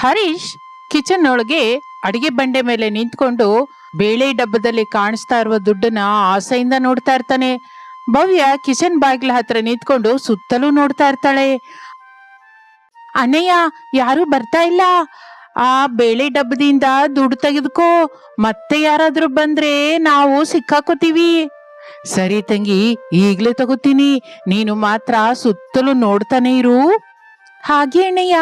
Harish kitchen ಒಳಗೆ ಅಡಿಗೆ ಬಂಡೆ ಮೇಲೆ ನಿಂತ್ಕೊಂಡು ಬೇಳೆ ಡಬ್ಬದಲ್ಲಿ ಕಾಣಿಸ್ತಾ ಇರುವ ದುಡ್ಡನ್ನ ಆಸೆಯಿಂದ ನೋಡ್ತಾ ಇರ್ತಾನೆ. ಭವ್ಯ ಕಿಚನ್ ಬಾಗಿಲ ಹತ್ರ ನಿಂತ್ಕೊಂಡು ಸುತ್ತಲೂ ನೋಡ್ತಾ ಇರ್ತಾಳೆ. ಅನಯ್ಯ ಯಾರು ಬರ್ತಾ ಇಲ್ಲ. ಆ ಬೇಳೆ ಡಬ್ಬದಿಂದ ದುಡ್ಡು ತೆಗೆದುಕೋ, ಮತ್ತೆ ಯಾರಾದ್ರೂ ಬಂದ್ರೆ ನಾವು ಸಿಕ್ಕಾಕೋತೀವಿ. ಸರಿ ತಂಗಿ, ಈಗ್ಲೇ ತಗೋತೀನಿ. ನೀನು ಮಾತ್ರ ಸುತ್ತಲೂ ನೋಡ್ತಾನೆ ಇರು. ಹಾಗೆ ಅಣ್ಣಯ್ಯ.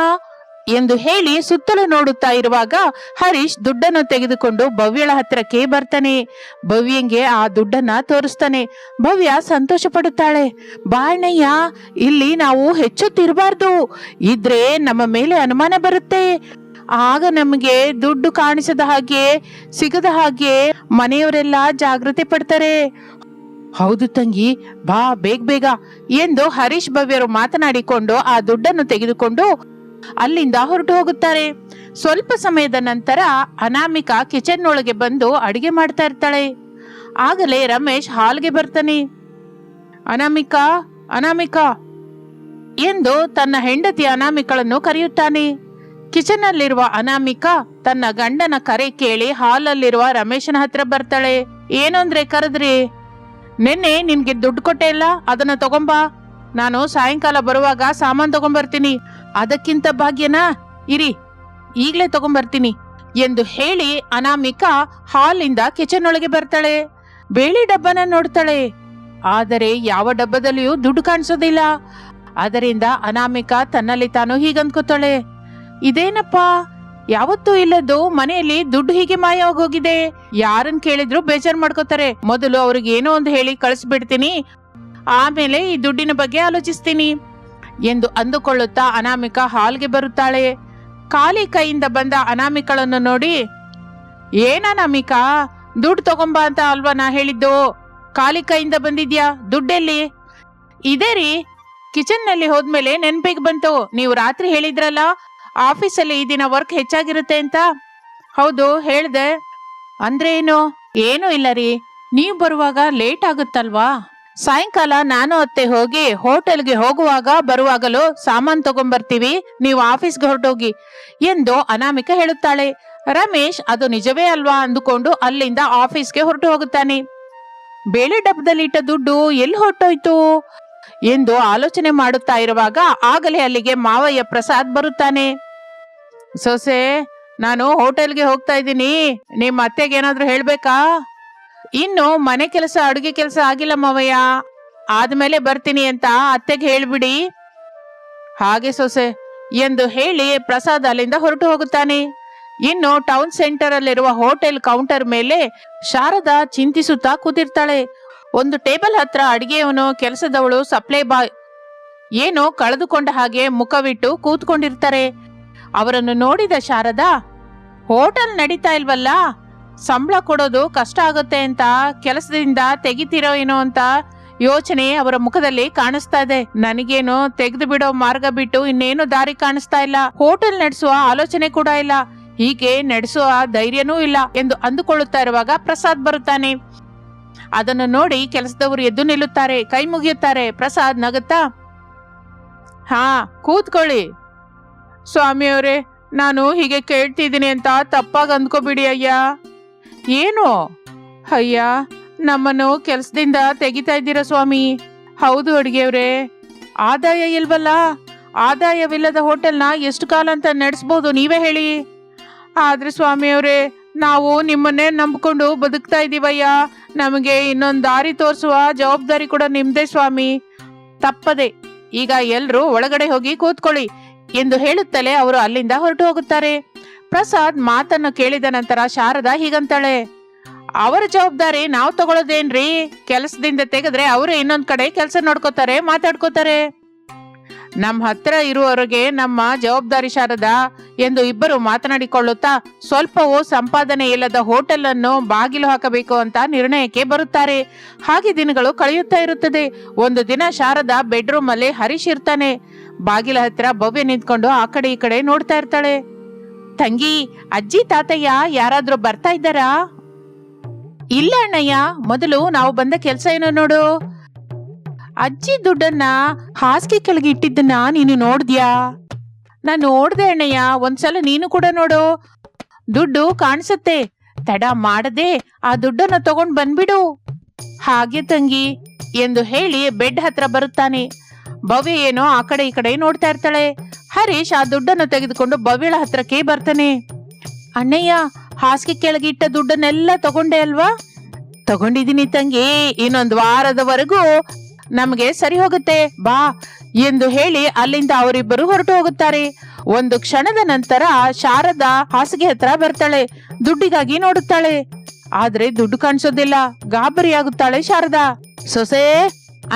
ಎಂದು ಹೇಳಿ ಸುತ್ತಲೂ ನೋಡುತ್ತಾ ಇರುವಾಗ ಹರೀಶ್ ದುಡ್ಡನ್ನು ತೆಗೆದುಕೊಂಡು ಭವ್ಯಳ ಹತ್ತಿರಕ್ಕೆ ಬರ್ತಾನೆ. ಭವ್ಯಂಗೆ ಆ ದುಡ್ಡನ್ನ ತೋರಿಸ್ತಾನೆ. ಭವ್ಯ ಸಂತೋಷ ಪಡುತ್ತಾಳೆ ಬಾಣಯ್ಯ, ಇಲ್ಲಿ ನಾವು ಹೆಚ್ಚುತ್ತಿರಬಾರ್ದು. ಇದ್ರೆ ನಮ್ಮ ಮೇಲೆ ಅನುಮಾನ ಬರುತ್ತೆ. ಆಗ ನಮಗೆ ದುಡ್ಡು ಕಾಣಿಸದ ಹಾಗೆ, ಸಿಗದ ಹಾಗೆ ಮನೆಯವರೆಲ್ಲ ಜಾಗೃತಿ ಪಡ್ತಾರೆ. ಹೌದು ತಂಗಿ, ಬಾ, ಬೇಗ ಬೇಗ ಎಂದು ಹರೀಶ್ ಭವ್ಯರು ಮಾತನಾಡಿಕೊಂಡು ಆ ದುಡ್ಡನ್ನು ತೆಗೆದುಕೊಂಡು ಅಲ್ಲಿಂದ ಹೊರಟು ಹೋಗುತ್ತಾರೆ. ಸ್ವಲ್ಪ ಸಮಯದ ನಂತರ ಅನಾಮಿಕಾ ಕಿಚನ್ ಒಳಗೆ ಬಂದು ಅಡಿಗೆ ಮಾಡ್ತಾ ಇರ್ತಾಳೆ. ಆಗಲೇ ರಮೇಶ್ ಹಾಲ್ಗೆ ಬರ್ತಾನೆ. ಅನಾಮಿಕಾ ಅನಾಮಿಕಾ ಎಂದು ತನ್ನ ಹೆಂಡತಿ ಅನಾಮಿಕಳನ್ನು ಕರೆಯುತ್ತಾನೆ. ಕಿಚನ್ ಅಲ್ಲಿರುವ ಅನಾಮಿಕಾ ತನ್ನ ಗಂಡನ ಕರೆ ಕೇಳಿ ಹಾಲಲ್ಲಿರುವ ರಮೇಶನ ಹತ್ರ ಬರ್ತಾಳೆ. ಏನು ಕರೆದ್ರಿ? ನಿನ್ನೆ ನಿನ್ಗೆ ದುಡ್ಡು ಕೊಟ್ಟೆ ಇಲ್ಲ ಅದನ್ನ ತಗೊಂಬಾ. ನಾನು ಸಾಯಂಕಾಲ ಬರುವಾಗ ಸಾಮಾನು ತಗೊಂಬರ್ತೀನಿ. ಅದಕ್ಕಿಂತ ಭಾಗ್ಯನಾ? ಇರಿ, ಈಗ್ಲೇ ತಗೊಂಬರ್ತೀನಿ ಎಂದು ಹೇಳಿ ಅನಾಮಿಕಾ ಹಾಲಿಂದ ಕಿಚನ್ ಒಳಗೆ ಬರ್ತಾಳೆ. ಬೇಳೆ ಡಬ್ಬನ ನೋಡ್ತಾಳೆ. ಆದರೆ ಯಾವ ಡಬ್ಬದಲ್ಲಿಯೂ ದುಡ್ಡು ಕಾಣಿಸೋದಿಲ್ಲ. ಅದರಿಂದ ಅನಾಮಿಕಾ ತನ್ನಲ್ಲಿ ತಾನು ಹೀಗಂದ್ಕೋತಾಳೆ ಇದೇನಪ್ಪಾ? ಯಾವತ್ತೂ ಇಲ್ಲದ್ದು ಮನೆಯಲ್ಲಿ ದುಡ್ಡು ಹೀಗೆ ಮಾಯವಾಗೋಗಿದೆ. ಯಾರನ್ ಕೇಳಿದ್ರು ಬೇಜಾರ್ ಮಾಡ್ಕೋತಾರೆ. ಮೊದಲು ಅವ್ರಿಗೆ ಏನೋ ಒಂದು ಹೇಳಿ ಕಳಿಸ್ಬಿಡ್ತೀನಿ. ಆಮೇಲೆ ಈ ದುಡ್ಡಿನ ಬಗ್ಗೆ ಆಲೋಚಿಸ್ತೀನಿ. ಎಂದು ಅಂದುಕೊಳ್ಳುತ್ತಾ ಅನಾಮಿಕ ಹಾಲ್ಗೆ ಬರುತ್ತಾಳೆ ಖಾಲಿ ಕೈಯಿಂದ ಬಂದ ಅನಾಮಿಕಳನ್ನು ನೋಡಿ, ಏನ ಅನಾಮಿಕಾ? ದುಡ್ಡು ತಗೊಂಬ ಅಂತ ಅಲ್ವಾ ನಾ ಹೇಳಿದ್ದು? ಖಾಲಿ ಕೈಯಿಂದ ಬಂದಿದ್ಯಾ? ದುಡ್ಡೆಲ್ಲಿ? ಇದೇ ರೀ. ಕಿಚನ್ನಲ್ಲಿ ಹೋದ್ಮೇಲೆ ನೆನ್ಪಿಗೆ ಬಂತು. ನೀವು ರಾತ್ರಿ ಹೇಳಿದ್ರಲ್ಲ, ಆಫೀಸಲ್ಲಿ ಈ ದಿನ ವರ್ಕ್ ಹೆಚ್ಚಾಗಿರುತ್ತೆ ಅಂತ? ಹೌದು, ಹೇಳ್ದೆ. ಅಂದ್ರೆ ಏನು? ಏನು ಇಲ್ಲ ರೀ. ನೀವು ಬರುವಾಗ ಲೇಟ್ ಆಗುತ್ತಲ್ವಾ? ಸಾಯಂಕಾಲ ನಾನು ಅತ್ತೆ ಹೋಗಿ ಹೋಟೆಲ್ಗೆ ಹೋಗುವಾಗ ಬರುವಾಗಲೂ ಸಾಮಾನ್ ತಗೊಂಬರ್ತೀವಿ, ನೀವು ಆಫೀಸ್ಗೆ ಹೊರಟೋಗಿ ಎಂದು ಅನಾಮಿಕ ಹೇಳುತ್ತಾಳೆ. ರಮೇಶ್, ಅದು ನಿಜವೇ ಅಲ್ವಾ ಅಂದುಕೊಂಡು ಅಲ್ಲಿಂದ ಆಫೀಸ್ಗೆ ಹೊರಟು ಹೋಗುತ್ತಾನೆ. ಬೇಳೆ ಡಬ್ಬದಲ್ಲಿ ಇಟ್ಟ ದುಡ್ಡು ಎಲ್ಲಿ ಹೊರಟೋಯ್ತು? ಎಂದು ಆಲೋಚನೆ ಮಾಡುತ್ತಾ ಇರುವಾಗ ಆಗಲೇ ಅಲ್ಲಿಗೆ ಮಾವಯ್ಯ ಪ್ರಸಾದ್ ಬರುತ್ತಾನೆ. ಸೊಸೆ, ನಾನು ಹೋಟೆಲ್ಗೆ ಹೋಗ್ತಾ ಇದ್ದೀನಿ. ನಿಮ್ಮ ಅತ್ತೆಗೆ ಏನಾದ್ರೂ ಹೇಳ್ಬೇಕಾ? ಇನ್ನು ಮನೆ ಕೆಲಸ, ಅಡುಗೆ ಕೆಲಸ ಆಗಿಲ್ಲ ಮಾವಯ್ಯ. ಆದ್ಮೇಲೆ ಬರ್ತೀನಿ ಅಂತ ಅತ್ತೆಗೆ ಹೇಳ್ಬಿಡಿ. ಹಾಗೆ ಸೊಸೆ, ಎಂದು ಹೇಳಿ ಪ್ರಸಾದ್ ಅಲ್ಲಿಂದ ಹೊರಟು ಹೋಗುತ್ತಾನೆ. ಇನ್ನು ಟೌನ್ ಸೆಂಟರ್ ಅಲ್ಲಿರುವ ಹೋಟೆಲ್ ಕೌಂಟರ್ ಮೇಲೆ ಶಾರದಾ ಚಿಂತಿಸುತ್ತಾ ಕೂತಿರ್ತಾಳೆ. ಒಂದು ಟೇಬಲ್ ಹತ್ರ ಅಡಿಗೆಯವನು, ಕೆಲಸದವಳು, ಸಪ್ಲೈ ಬಾಯ್ ಏನೋ ಕಳೆದುಕೊಂಡ ಹಾಗೆ ಮುಖವಿಟ್ಟು ಕೂತ್ಕೊಂಡಿರ್ತಾರೆ. ಅವರನ್ನು ನೋಡಿದ ಶಾರದಾ, ಹೋಟೆಲ್ ನಡೀತಾ ಇಲ್ವಲ್ಲ? ಸಂಬಳ ಕೊಡೋದು ಕಷ್ಟ ಆಗುತ್ತೆ ಅಂತ ಕೆಲಸದಿಂದ ತೆಗಿತಿರೋ ಏನೋ ಅಂತ ಯೋಚನೆ ಅವರ ಮುಖದಲ್ಲಿ ಕಾಣಿಸ್ತಾ ಇದೆ. ನನಗೇನು ತೆಗೆದು ಬಿಡೋ ಮಾರ್ಗ ಬಿಟ್ಟು ಇನ್ನೇನು ದಾರಿ ಕಾಣಿಸ್ತಾ ಇಲ್ಲ. ಹೋಟೆಲ್ ನಡೆಸುವ ಆಲೋಚನೆ ಕೂಡ ಇಲ್ಲ. ಹೀಗೆ ನಡೆಸುವ ಧೈರ್ಯನೂ ಇಲ್ಲ ಎಂದು ಅಂದುಕೊಳ್ಳುತ್ತಾ ಇರುವಾಗ ಪ್ರಸಾದ್ ಬರುತ್ತಾನೆ. ಅದನ್ನು ನೋಡಿ ಕೆಲಸದವರು ಎದ್ದು ನಿಲ್ಲುತ್ತಾರೆ, ಕೈ ಮುಗಿಯುತ್ತಾರೆ. ಪ್ರಸಾದ್ ನಗುತ್ತಾ, ಹಾ, ಕೂತ್ಕೊಳ್ಳಿ. ಸ್ವಾಮಿಯವರೇ, ನಾನು ಹೀಗೆ ಕೇಳ್ತಿದ್ದೀನಿ ಅಂತ ತಪ್ಪಾಗಿ ಅಂದ್ಕೋಬಿಡಿ ಅಯ್ಯ. ಏನು? ಅಯ್ಯ, ನಮ್ಮನ್ನು ಕೆಲಸದಿಂದ ತೆಗಿತಾ ಇದ್ದೀರಾ ಸ್ವಾಮಿ? ಹೌದು ಅಡಿಗೆಯವ್ರೆ. ಆದಾಯ ಇಲ್ವಲ್ಲ? ಆದಾಯವಿಲ್ಲದ ಹೋಟೆಲ್ನ ಎಷ್ಟು ಕಾಲ ಅಂತ ನಡೆಸ್ಬೋದು ನೀವೇ ಹೇಳಿ. ಆದರೆ ಸ್ವಾಮಿಯವರೇ, ನಾವು ನಿಮ್ಮನ್ನೇ ನಂಬಿಕೊಂಡು ಬದುಕ್ತಾ ಇದ್ದೀವಯ್ಯ. ನಮಗೆ ಇನ್ನೊಂದು ದಾರಿ ತೋರಿಸುವ ಜವಾಬ್ದಾರಿ ಕೂಡ ನಿಮ್ಮದೇ ಸ್ವಾಮಿ. ತಪ್ಪದೆ. ಈಗ ಎಲ್ಲರೂ ಒಳಗಡೆ ಹೋಗಿ ಕೂತ್ಕೊಳ್ಳಿ ಎಂದು ಹೇಳುತ್ತಲೇ ಅವರು ಅಲ್ಲಿಂದ ಹೊರಟು ಹೋಗುತ್ತಾರೆ. ಪ್ರಸಾದ್ ಮಾತನ್ನು ಕೇಳಿದ ನಂತರ ಶಾರದಾ ಹೀಗಂತಾಳೆ, ಅವರ ಜವಾಬ್ದಾರಿ ನಾವು ತಗೊಳ್ಳೋದೇನ್ರಿ? ಕೆಲಸದಿಂದ ತೆಗೆದ್ರೆ ಅವರು ಇನ್ನೊಂದ್ ಕಡೆ ಕೆಲಸ ನೋಡ್ಕೋತಾರೆ, ಮಾತಾಡ್ಕೋತಾರೆ. ನಮ್ಮ ಹತ್ರ ಇರುವವರಿಗೆ ನಮ್ಮ ಜವಾಬ್ದಾರಿ ಶಾರದಾ, ಎಂದು ಇಬ್ಬರು ಮಾತನಾಡಿಕೊಳ್ಳುತ್ತಾ ಸ್ವಲ್ಪವೂ ಸಂಪಾದನೆ ಇಲ್ಲದ ಹೋಟೆಲ್ ಅನ್ನು ಬಾಗಿಲು ಹಾಕಬೇಕು ಅಂತ ನಿರ್ಣಯಕ್ಕೆ ಬರುತ್ತಾರೆ. ಹಾಗೆ ದಿನಗಳು ಕಳೆಯುತ್ತಾ ಇರುತ್ತದೆ. ಒಂದು ದಿನ ಶಾರದಾ ಬೆಡ್ರೂಮ್ ಅಲ್ಲಿ ಹರೀಶ್ ಇರ್ತಾನೆ. ಬಾಗಿಲ ಹತ್ರ ಭವ್ಯ ನಿಂತ್ಕೊಂಡು ಆ ಕಡೆ ಈ ಕಡೆ ನೋಡ್ತಾ ಇರ್ತಾಳೆ. ತಂಗಿ, ಅಜ್ಜಿ, ತಾತಯ್ಯ ಯಾರಾದ್ರೂ ಬರ್ತಾ ಇದ್ದಾರಾ? ಇಲ್ಲ ಅಣ್ಣಯ್ಯ, ಮೊದಲು ನಾವು ಬಂದ ಕೆಲ್ಸ ಏನೋ ನೋಡು. ಅಜ್ಜಿ ದುಡ್ಡನ್ನ ಹಾಸಿಗೆ ಕೆಳಗೆ ಇಟ್ಟಿದ್ದನ್ನ ನೀನು ನೋಡ್ದ್ಯಾ? ನಾನು ನೋಡ್ದೆ ಅಣ್ಣಯ್ಯ, ಒಂದ್ಸಲ ನೀನು ಕೂಡ ನೋಡು. ದುಡ್ಡು ಕಾಣಿಸುತ್ತೆ, ತಡ ಮಾಡದೆ ಆ ದುಡ್ಡನ್ನ ತಗೊಂಡ್ ಬಂದ್ಬಿಡು. ಹಾಗೆ ತಂಗಿ ಎಂದು ಹೇಳಿ ಬೆಡ್ ಹತ್ರ ಬರುತ್ತಾನೆ. ಭವ್ಯ ಏನೋ ಆ ಕಡೆ ಈ ಕಡೆ ನೋಡ್ತಾ ಇರ್ತಾಳೆ. ಹರೀಶ್ ಆ ದುಡ್ಡನ್ನು ತೆಗೆದುಕೊಂಡು ಬವಿಳ ಹತ್ರಕ್ಕೆ ಬರ್ತಾನೆ. ಅಣ್ಣಯ್ಯ, ಹಾಸಿಗೆ ಕೆಳಗಿಟ್ಟ ದುಡ್ಡನ್ನೆಲ್ಲ ತಗೊಂಡೆ ಅಲ್ವಾ? ತಗೊಂಡಿದ್ದೀನಿ ತಂಗಿ, ಇನ್ನೊಂದು ವಾರದವರೆಗೂ ನಮಗೆ ಸರಿ ಹೋಗುತ್ತೆ. ಬಾ ಎಂದು ಹೇಳಿ ಅಲ್ಲಿಂದ ಅವರಿಬ್ಬರು ಹೊರಟು ಹೋಗುತ್ತಾರೆ. ಒಂದು ಕ್ಷಣದ ನಂತರ ಶಾರದಾ ಹಾಸಿಗೆ ಹತ್ರ ಬರ್ತಾಳೆ, ದುಡ್ಡಿಗಾಗಿ ನೋಡುತ್ತಾಳೆ. ಆದ್ರೆ ದುಡ್ಡು ಕಾಣಿಸೋದಿಲ್ಲ, ಗಾಬರಿಯಾಗುತ್ತಾಳೆ ಶಾರದಾ. ಸೊಸೆ,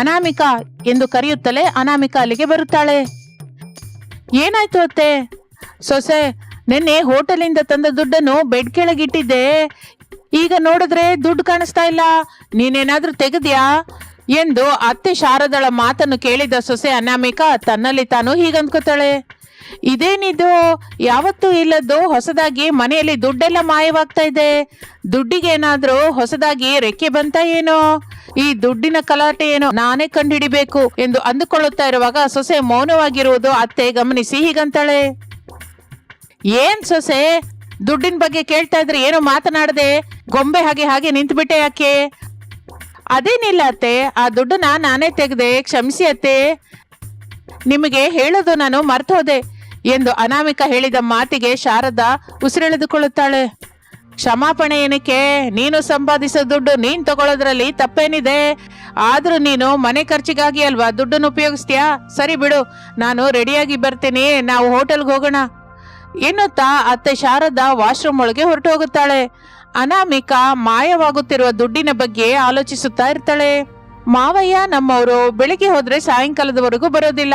ಅನಾಮಿಕಾ ಎಂದು ಕರೆಯುತ್ತಲೇ ಅನಾಮಿಕಾ ಅಲ್ಲಿಗೆ ಬರುತ್ತಾಳೆ. ಏನಾಯ್ತು ಅತ್ತೆ? ಸೊಸೆ, ನಿನ್ನೆ ಹೋಟೆಲಿಂದ ತಂದ ದುಡ್ಡನ್ನು ಬೆಡ್ ಕೆಳಗಿಟ್ಟಿದ್ದೆ ಈಗ ನೋಡಿದ್ರೆ ದುಡ್ಡು ಕಾಣಿಸ್ತಾ ಇಲ್ಲ. ನೀನೇನಾದ್ರೂ ತೆಗೆದ್ಯಾ? ಎಂದು ಅತ್ತೆ ಶಾರದಳ ಮಾತನ್ನು ಕೇಳಿದ ಸೊಸೆ ಅನಾಮಿಕಾ ತನ್ನಲ್ಲಿ ತಾನು ಹೀಗಂದ್ಕೋತಾಳೆ ಇದೇನಿದು? ಯಾವತ್ತೂ ಇಲ್ಲದ್ದು ಹೊಸದಾಗಿ ಮನೆಯಲ್ಲಿ ದುಡ್ಡೆಲ್ಲ ಮಾಯವಾಗ್ತಾ ಇದೆ. ದುಡ್ಡಿಗೇನಾದ್ರೂ ಹೊಸದಾಗಿ ರೆಕ್ಕೆ ಬಂತ ಏನೋ? ಈ ದುಡ್ಡಿನ ಕಲಾಟೆ ಏನೋ ನಾನೇ ಕಂಡುಹಿಡಿಬೇಕು ಎಂದು ಅಂದುಕೊಳ್ಳುತ್ತಾ ಇರುವಾಗ ಸೊಸೆ ಮೌನವಾಗಿರುವುದು ಅತ್ತೆ ಗಮನಿಸಿ ಹೀಗಂತಾಳೆ. ಏನ್ ಸೊಸೆ? ದುಡ್ಡಿನ ಬಗ್ಗೆ ಕೇಳ್ತಾ ಇದ್ರೆ ಏನೋ ಮಾತನಾಡದೆ ಗೊಂಬೆ ಹಾಗೆ ಹಾಗೆ ನಿಂತುಬಿಟ್ಟೆ ಯಾಕೆ? ಅದೇನಿಲ್ಲ ಅತ್ತೆ, ಆ ದುಡ್ಡನ್ನ ನಾನೇ ತೆಗೆದೆ, ಕ್ಷಮಿಸಿ ಅತ್ತೆ. ನಿಮಗೆ ಹೇಳೋದು ನಾನು ಮರ್ತೋದೆ ಎಂದು ಅನಾಮಿಕ ಹೇಳಿದ ಮಾತಿಗೆ ಶಾರದಾ ಉಸಿರೆಳೆದುಕೊಳ್ಳುತ್ತಾಳೆ. ಕ್ಷಮಾಪಣೆ ಏನಕ್ಕೆ? ನೀನು ಸಂಪಾದಿಸೋ ದುಡ್ಡು ನೀನ್ ತಗೊಳ್ಳೋದ್ರಲ್ಲಿ ತಪ್ಪೇನಿದೆ. ಆದ್ರೂ ನೀನು ಮನೆ ಖರ್ಚಿಗಾಗಿ ಅಲ್ವಾ ದುಡ್ಡನ್ನು ಉಪಯೋಗಿಸ್ತೀಯಾ? ಸರಿ ಬಿಡು, ನಾನು ರೆಡಿಯಾಗಿ ಬರ್ತೀನಿ, ನಾವು ಹೋಟೆಲ್ಗೆ ಹೋಗೋಣ. ಎನ್ನುತ್ತಾ ಅತ್ತೆ ಶಾರದಾ ವಾಶ್ರೂಮ್ ಒಳಗೆ ಹೊರಟು ಹೋಗುತ್ತಾಳೆ ಅನಾಮಿಕಾ ಮಾಯವಾಗುತ್ತಿರುವ ದುಡ್ಡಿನ ಬಗ್ಗೆ ಆಲೋಚಿಸುತ್ತಾ ಇರ್ತಾಳೆ. ಮಾವಯ್ಯ ನಮ್ಮವರು ಬೆಳಿಗ್ಗೆ ಹೋದ್ರೆ ಸಾಯಂಕಾಲದವರೆಗೂ ಬರೋದಿಲ್ಲ.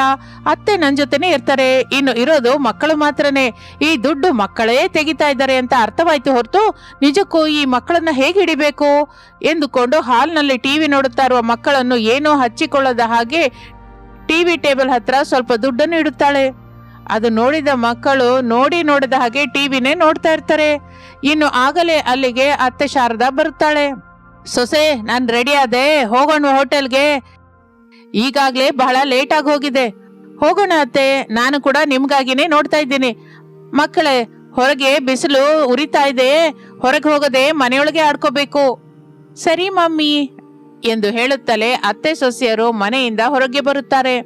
ಅತ್ತೆ ನನ್ ಜೊತೆನೆ ಇರ್ತಾರೆ. ಇನ್ನು ಇರೋದು ಮಕ್ಕಳು ಮಾತ್ರನೇ. ಈ ದುಡ್ಡು ಮಕ್ಕಳೇ ತೆಗಿತಾ ಇದ್ದಾರೆ ಅಂತ ಅರ್ಥವಾಯ್ತು ಹೊರತು ನಿಜಕ್ಕೂ ಈ ಮಕ್ಕಳನ್ನ ಹೇಗೆ ಹಿಡಿಬೇಕು? ಎಂದುಕೊಂಡು ಹಾಲ್ನಲ್ಲಿ ಟಿವಿ ನೋಡುತ್ತಾ ಇರುವ ಮಕ್ಕಳನ್ನು ಏನೋ ಹಚ್ಚಿಕೊಳ್ಳದ ಹಾಗೆ ಟಿವಿ ಟೇಬಲ್ ಹತ್ರ ಸ್ವಲ್ಪ ದುಡ್ಡನ್ನು ಇಡುತ್ತಾಳೆ. ಅದು ನೋಡಿದ ಮಕ್ಕಳು ನೋಡಿ ನೋಡಿದ ಹಾಗೆ ಟಿವಿನೇ ನೋಡ್ತಾ ಇರ್ತಾರೆ. ಇನ್ನು ಆಗಲೇ ಅಲ್ಲಿಗೆ ಅತ್ತೆ ಶಾರದಾ ಬರುತ್ತಾಳೆ. ಸೊಸೆ, ನಾನ್ ರೆಡಿ ಆದೆ. ಹೋಗೋಣ ಹೋಟೆಲ್ಗೆ. ಈಗಾಗ್ಲೇ ಬಹಳ ಲೇಟ್ ಆಗಿ ಹೋಗಿದೆ. ಹೋಗೋಣ ಅತ್ತೆ. ನಾನು ಕೂಡ ನಿಮ್ಗಾಗಿನೇ ನೋಡ್ತಾ ಇದ್ದೀನಿ. ಮಕ್ಕಳೇ, ಹೊರಗೆ ಬಿಸಿಲು ಉರಿತಾ ಇದೆ. ಹೊರಗೆ ಹೋಗದೆ ಮನೆಯೊಳಗೆ ಆಡ್ಕೋಬೇಕು. ಸರಿ ಮಮ್ಮಿ, ಎಂದು ಹೇಳುತ್ತಲೇ ಅತ್ತೆ ಸೊಸೆಯರು ಮನೆಯಿಂದ ಹೊರಗೆ ಬರುತ್ತಾರೆ.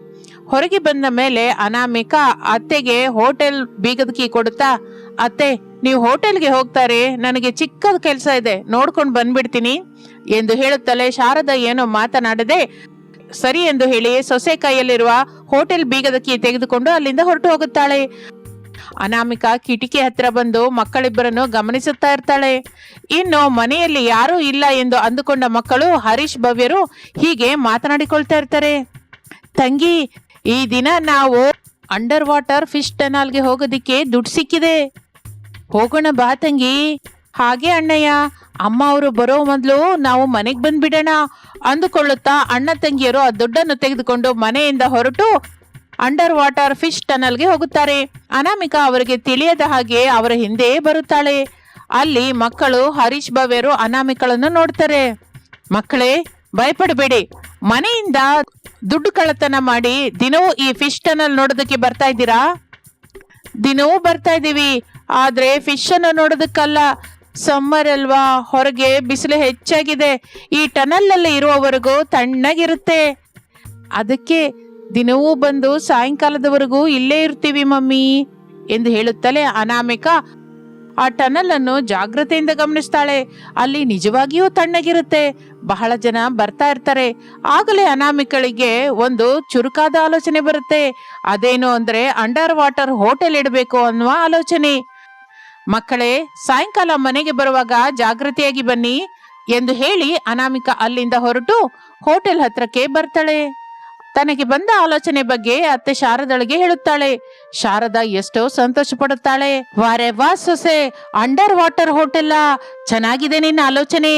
ಹೊರಗೆ ಬಂದ ಮೇಲೆ ಅನಾಮಿಕಾ ಅತ್ತೆಗೆ ಹೋಟೆಲ್ ಬೀಗದ ಕೀ ಕೊಡುತ್ತಾ ಅತ್ತೆ, ನೀವು ಹೋಟೆಲ್ಗೆ ಹೋಗ್ತಾರೆ, ನನಗೆ ಚಿಕ್ಕದ ಕೆಲಸ ಇದೆ, ನೋಡ್ಕೊಂಡು ಬಂದ್ಬಿಡ್ತೀನಿ ಎಂದು ಹೇಳುತ್ತಲೇ ಶಾರದಾ ಏನೋ ಮಾತನಾಡದೆ, ಸರಿ ಎಂದು ಹೇಳಿ ಸೊಸೆ ಕೈಯಲ್ಲಿರುವ ಹೋಟೆಲ್ ಬೀಗದ ಕೀ ತೆಗೆದುಕೊಂಡು ಅಲ್ಲಿಂದ ಹೊರಟು ಹೋಗುತ್ತಾಳೆ. ಅನಾಮಿಕ ಕಿಟಕಿ ಹತ್ರ ಬಂದು ಮಕ್ಕಳಿಬ್ಬರನ್ನು ಗಮನಿಸುತ್ತಾ ಇರ್ತಾಳೆ. ಇನ್ನು ಮನೆಯಲ್ಲಿ ಯಾರೂ ಇಲ್ಲ ಎಂದು ಅಂದುಕೊಂಡ ಮಕ್ಕಳು ಹರೀಶ್ ಭವ್ಯರು ಹೀಗೆ ಮಾತನಾಡಿಕೊಳ್ತಾ ಇರ್ತಾರೆ. ತಂಗಿ, ಈ ದಿನ ನಾವು ಅಂಡರ್ ವಾಟರ್ ಫಿಶ್ ಟನಲ್ಗೆ ಹೋಗೋದಿಕ್ಕೆ ದುಡ್ಡು ಸಿಕ್ಕಿದೆ. ಹೋಗೋಣ ಬಾ ತಂಗಿ. ಹಾಗೆ ಅಣ್ಣಯ್ಯ, ಅಮ್ಮ ಅವರು ಬರೋ ಮೊದಲು ನಾವು ಮನೆಗೆ ಬಂದ್ಬಿಡೋಣ ಅಂದುಕೊಳ್ಳುತ್ತಾ ಅಣ್ಣ ತಂಗಿಯರು ಆ ದುಡ್ಡನ್ನು ತೆಗೆದುಕೊಂಡು ಮನೆಯಿಂದ ಹೊರಟು ಅಂಡರ್ ವಾಟರ್ ಫಿಶ್ ಟನಲ್ಗೆ ಹೋಗುತ್ತಾರೆ. ಅನಾಮಿಕಾ ಅವರಿಗೆ ತಿಳಿಯದ ಹಾಗೆ ಅವರ ಹಿಂದೆ ಬರುತ್ತಾಳೆ. ಅಲ್ಲಿ ಮಕ್ಕಳು ಹರೀಶ್ ಭವ್ಯರು ಅನಾಮಿಕಳನ್ನು ನೋಡ್ತಾರೆ. ಮಕ್ಕಳೇ, ಭಯಪಡಬೇಡಿ. ಮನೆಯಿಂದ ದುಡ್ಡು ಕಳ್ಳತನ ಮಾಡಿ ದಿನವೂ ಈ ಫಿಶ್ ಟನಲ್ ನೋಡೋದಕ್ಕೆ ಬರ್ತಾ ಇದ್ದೀರಾ? ದಿನವೂ ಬರ್ತಾ ಇದ್ದೀವಿ, ಆದ್ರೆ ಫಿಶ್ ಅನ್ನು ನೋಡೋದಕ್ಕಲ್ಲ ಸಮ್ಮರ್ ಅಲ್ವಾ? ಹೊರಗೆ ಬಿಸಿಲು ಹೆಚ್ಚಾಗಿದೆ. ಈ ಟನಲ್ ಅಲ್ಲಿ ಇರುವವರೆಗೂ ತಣ್ಣಗಿರುತ್ತೆ. ಅದಕ್ಕೆ ದಿನವೂ ಬಂದು ಸಾಯಂಕಾಲದವರೆಗೂ ಇಲ್ಲೇ ಇರ್ತೀವಿ ಮಮ್ಮಿ, ಎಂದು ಹೇಳುತ್ತಲೇ ಅನಾಮಿಕಾ ಆ ಟನಲ್ ಅನ್ನು ಜಾಗ್ರತೆಯಿಂದ ಗಮನಿಸ್ತಾಳೆ. ಅಲ್ಲಿ ನಿಜವಾಗಿಯೂ ತಣ್ಣಗಿರುತ್ತೆ. ಬಹಳ ಜನ ಬರ್ತಾ ಇರ್ತಾರೆ. ಆಗಲೇ ಅನಾಮಿಕಳಿಗೆ ಒಂದು ಚುರುಕಾದ ಆಲೋಚನೆ ಬರುತ್ತೆ. ಅದೇನು ಅಂದ್ರೆ ಅಂಡರ್ ವಾಟರ್ ಹೋಟೆಲ್ ಇಡಬೇಕು ಅನ್ನುವ ಆಲೋಚನೆ. ಮಕ್ಕಳೇ, ಸಾಯಂಕಾಲ ಮನೆಗೆ ಬರುವಾಗ ಜಾಗೃತಿಯಾಗಿ ಬನ್ನಿ ಎಂದು ಹೇಳಿ ಅನಾಮಿಕ ಅಲ್ಲಿಂದ ಹೊರಟು ಹೋಟೆಲ್ ಹತ್ರಕ್ಕೆ ಬರ್ತಾಳೆ. ತನಗೆ ಬಂದ ಆಲೋಚನೆ ಬಗ್ಗೆ ಅತ್ತೆ ಶಾರದಳಿಗೆ ಹೇಳುತ್ತಾಳೆ. ಶಾರದಾ ಎಷ್ಟೋ ಸಂತೋಷ ಪಡುತ್ತಾಳೆ. ವಾರೆ ವಾ ಸೊಸೆ, ಅಂಡರ್ ವಾಟರ್ ಹೋಟೆಲ್ಲ ಚೆನ್ನಾಗಿದೆ ನಿನ್ನ ಆಲೋಚನೆ.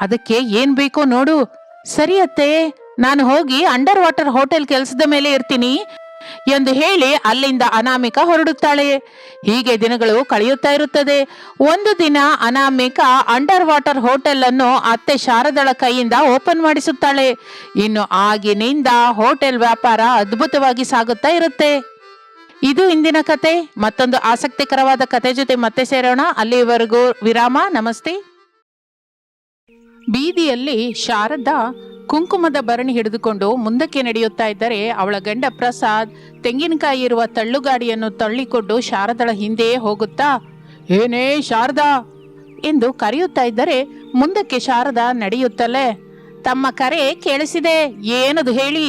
ಅದಕ್ಕೆ ಏನ್ ಬೇಕೋ ನೋಡು. ಸರಿ ಅತ್ತೆ, ನಾನು ಹೋಗಿ ಅಂಡರ್ ವಾಟರ್ ಹೋಟೆಲ್ ಕೆಲಸದ ಮೇಲೆ ಇರ್ತೀನಿ. ಎಂದು ಹೇಳಿ ಅಲ್ಲಿಂದ ಅನಾಮಿಕ ಹೊರಡುತ್ತಾಳೆ. ಹೀಗೆ ದಿನಗಳು ಕಳೆಯುತ್ತಾ ಇರುತ್ತದೆ. ಒಂದು ದಿನ ಅನಾಮಿಕ ಅಂಡರ್ ವಾಟರ್ ಹೋಟೆಲ್ ಅನ್ನು ಅತ್ತೆ ಶಾರದಳ ಕೈಯಿಂದ ಓಪನ್ ಮಾಡಿಸುತ್ತಾಳೆ. ಇನ್ನು ಆಗಿನಿಂದ ಹೋಟೆಲ್ ವ್ಯಾಪಾರ ಅದ್ಭುತವಾಗಿ ಸಾಗುತ್ತಾ ಇರುತ್ತೆ. ಇದು ಇಂದಿನ ಕತೆ. ಮತ್ತೊಂದು ಆಸಕ್ತಿಕರವಾದ ಕತೆ ಜೊತೆ ಮತ್ತೆ ಸೇರೋಣ. ಅಲ್ಲಿವರೆಗೂ ವಿರಾಮ. ನಮಸ್ತೆ. ಬೀದಿಯಲ್ಲಿ ಶಾರದಾ ಕುಂಕುಮದ ಭರಣಿ ಹಿಡಿದುಕೊಂಡು ಮುಂದಕ್ಕೆ ನಡೆಯುತ್ತಾ ಇದ್ದರೆ ಅವಳ ಗಂಡ ಪ್ರಸಾದ್ ತೆಂಗಿನಕಾಯಿ ಇರುವ ತಳ್ಳುಗಾಡಿಯನ್ನು ತಳ್ಳಿಕೊಂಡು ಶಾರದಳ ಹಿಂದೆಯೇ ಹೋಗುತ್ತಾ, ಏನೇ ಶಾರದಾ! ಎಂದು ಕರೆಯುತ್ತಾ ಇದ್ದರೆ ಮುಂದಕ್ಕೆ ಶಾರದಾ ನಡೆಯುತ್ತಲೇ, ತಮ್ಮ ಕರೆ ಕೇಳಿಸಿದೆ, ಏನದು ಹೇಳಿ?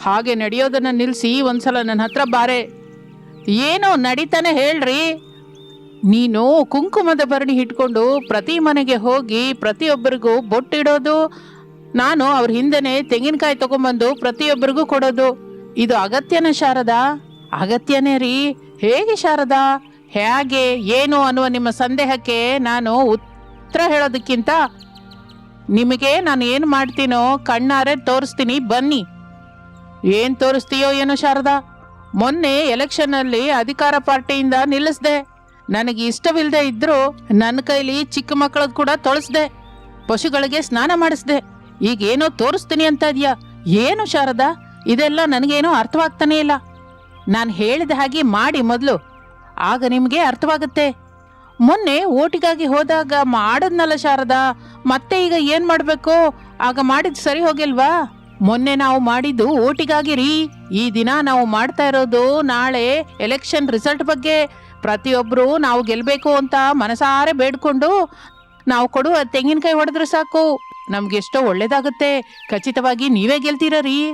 ಹಾಗೆ ನಡೆಯೋದನ್ನ ನಿಲ್ಲಿಸಿ ಒಂದ್ಸಲ ನನ್ನ ಹತ್ರ ಬಾರೆ. ಏನೋ ನಡೀತಾನೆ ಹೇಳ್ರಿ. ನೀನು ಕುಂಕುಮದ ಭರಣಿ ಇಟ್ಕೊಂಡು ಪ್ರತಿ ಮನೆಗೆ ಹೋಗಿ ಪ್ರತಿಯೊಬ್ಬರಿಗೂ ಬೊಟ್ಟಿಡೋದು ನಾನು ಅವ್ರ ಹಿಂದೆನೆ ತೆಂಗಿನಕಾಯಿ ತಗೊಂಬಂದು ಪ್ರತಿಯೊಬ್ಬರಿಗೂ ಕೊಡೋದು. ಇದು ಅಗತ್ಯನ ಶಾರದಾ? ಅಗತ್ಯನೇ ರೀ. ಹೇಗೆ ಶಾರದಾ? ಹೇಗೆ, ಏನು ಅನ್ನುವ ನಿಮ್ಮ ಸಂದೇಹಕ್ಕೆ ನಾನು ಉತ್ತರ ಹೇಳೋದಕ್ಕಿಂತ ನಿಮಗೆ ನಾನು ಏನು ಮಾಡ್ತೀನೋ ಕಣ್ಣಾರೆ ತೋರಿಸ್ತೀನಿ, ಬನ್ನಿ. ಏನ್ ತೋರಿಸ್ತೀಯೋ ಏನೋ ಶಾರದಾ? ಮೊನ್ನೆ ಎಲೆಕ್ಷನ್ ಅಲ್ಲಿ ಅಧಿಕಾರ ಪಾರ್ಟಿಯಿಂದ ನಿಲ್ಲಿಸ್ದೆ. ನನಗೆ ಇಷ್ಟವಿಲ್ಲದೆ ಇದ್ರು ನನ್ನ ಕೈಲಿ ಚಿಕ್ಕ ಮಕ್ಕಳದ್ ಕೂಡ ತೊಳಸ್ದೆ. ಪಶುಗಳಿಗೆ ಸ್ನಾನ ಮಾಡಿಸ್ದೆ. ಈಗ ಏನೋ ತೋರಿಸ್ತೀನಿ ಅಂತ ಇದೆಯಾ? ಏನು ಶಾರದಾ? ಇದೆಲ್ಲ ನನಗೇನೋ ಅರ್ಥವಾಗ್ತಾನೇ ಇಲ್ಲ. ನಾನು ಹೇಳಿದ ಹಾಗೆ ಮಾಡಿ ಮೊದಲು. ಆಗ ನಿಮಗೆ ಅರ್ಥವಾಗುತ್ತೆ. ಮೊನ್ನೆ ಓಟಿಗಾಗಿ ಹೋದಾಗ ಮಾಡದ್ನಲ್ಲ ಶಾರದಾ? ಮತ್ತೆ ಈಗ ಏನ್ ಮಾಡಬೇಕು? ಆಗ ಮಾಡಿದ್ ಸರಿ ಹೋಗಿಲ್ವಾ? ಮೊನ್ನೆ ನಾವು ಮಾಡಿದ್ದು ಓಟಿಗಾಗಿ ರೀ. ಈ ದಿನ ನಾವು ಮಾಡ್ತಾ ಇರೋದು ನಾಳೆ ಎಲೆಕ್ಷನ್ ರಿಸಲ್ಟ್ ಬಗ್ಗೆ. ಪ್ರತಿಯೊಬ್ಬರು ನಾವು ಗೆಲ್ಬೇಕು ಅಂತ ಮನಸಾರೆ ಬೇಡ್ಕೊಂಡು ನಾವು ಕೊಡುವ ತೆಂಗಿನಕಾಯಿ ಹೊಡೆದ್ರೆ ಸಾಕು. ನಮ್ಗೆಷ್ಟೋ ಒಳ್ಳೇದಾಗುತ್ತೆ. ಖಚಿತವಾಗಿ ನೀವೇ ಗೆಲ್ತೀರ ರೀ